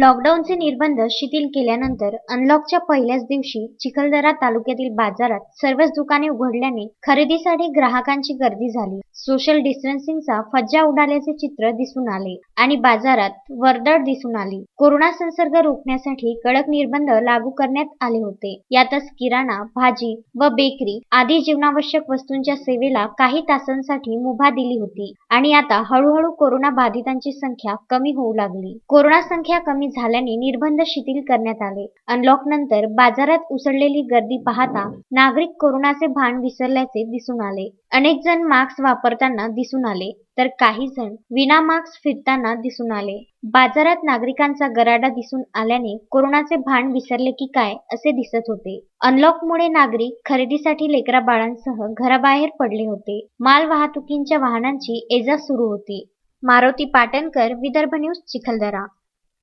लॉकडाऊनचे निर्बंध शिथिल केल्यानंतर अनलॉकच्या पहिल्याच दिवशी चिखलदरा तालुक्यातील बाजारात सर्वच दुकाने उघडल्याने खरेदीसाठी ग्राहकांची गर्दी झाली. सोशल डिस्टन्सिंगचा फज्जा उडाल्याचे चित्र दिसून आले आणि बाजारात वर्दळ दिसून आली. कोरोना संसर्ग रोखण्यासाठी कडक निर्बंध लागू करण्यात आले होते. यातच किराणा भाजी व बेकरी आदी जीवनावश्यक वस्तूंच्या सेवेला काही तासांसाठी मुभा दिली होती आणि आता हळूहळू कोरोना बाधितांची संख्या कमी होऊ लागली. कोरोना संख्या कमी झाल्याने निर्बंध शिथिल करण्यात आले. अनलॉक नंतर बाजारात उसळलेली गर्दी पाहता नागरिक कोरोनाचे भान विसरल्याचे दिसून आले. अनेक जण मास्क वापरताना दिसून आले. तर काही जण विना मास्क फिरताना दिसून आले. बाजारात नागरिकांचा गराडा दिसून आल्याने कोरोनाचे भान विसरले की काय असे दिसत होते. अनलॉकमुळे नागरिक खरेदीसाठी लेकरा बाळांसह घराबाहेर पडले होते. माल वाहतुकींच्या वाहनांची एजा सुरू होती. मारुती पाटणकर विदर्भ न्यूज चिखलदरा.